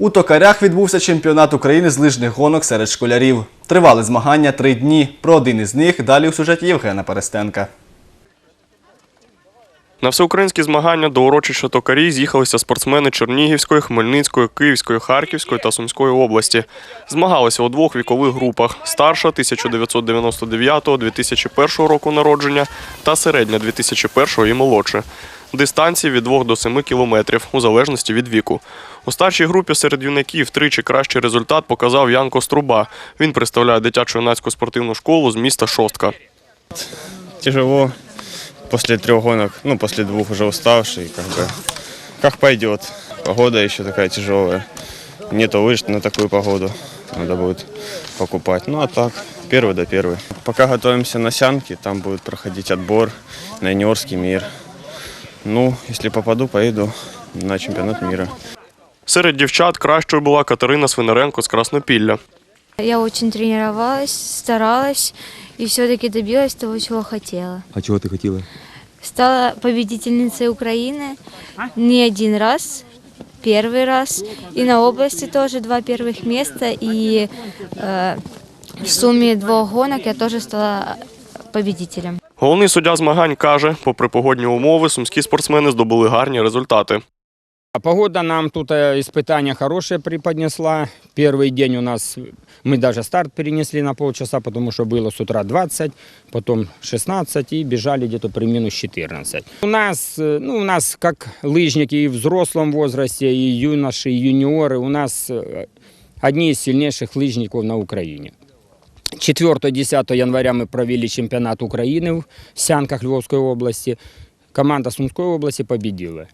У токарях відбувся чемпіонат України з лижних гонок серед школярів. Тривали змагання три дні. Про один із них далі у сюжеті Євгена Перестенка. На всеукраїнські змагання до урочища токарі з'їхалися спортсмени Чернігівської, Хмельницької, Київської, Харківської та Сумської області. Змагалися у двох вікових групах: старша 1999-2001 року народження та середня 2001 і молодше Дистанції від 2 до 7 кілометрів, у залежності від віку. У старшій групі серед юнаків тричі кращий результат показав Ян Коструба. Він представляє дитячу юнацьку спортивну школу з міста Шостка. тяжело после трех гонок, ну, после двух уже уставший, как бы, как пойдет. Погода еще такая тяжелая. Нету лыж на такую погоду. Надо будет покупать. Ну, а так, первый до первый. Пока готовимся на сянки, там будет проходить отбор на юниорский мир. Ну, если попаду, поеду на чемпионат мира. Серед дівчат кращою була Катерина Свинаренко з Краснопілля. Я очень тренировалась, старалась и все-таки добилась того, чего хотела. А чего ты хотела? Стала победительницей Украины не один раз, первый раз. И на области тоже два первых места. И э, в сумме двух гонок я тоже стала победителем. Головний суддя змагань каже, попри погодні умови, сумські спортсмени здобули гарні результати. А погода нам тут э, испытания хорошие преподнесла. Первый день у нас, мы даже старт перенесли на полчаса, потому что было с утра 20, потом 16 и бежали где-то при минус 14. У нас, э, ну, у нас как лыжники и в взрослом возрасте, и юноши, и юниоры, у нас э, одни из сильнейших лыжников на Украине. 4-10 января мы провели чемпионат Украины в Сянках Львовской области. Команда Сумской области победила.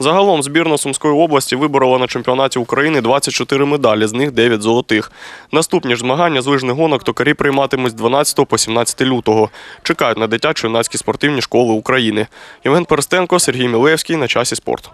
Загалом збірна Сумської області виборола на чемпіонаті України 24 медалі, з них 9 золотих. Наступні ж змагання з лижних гонок токарі прийматимуть з 12 по 17 лютого. Чекають на дитячо юнацькі спортивні школи України. Євген Перестенко, Сергій Мілевський на часі спорт.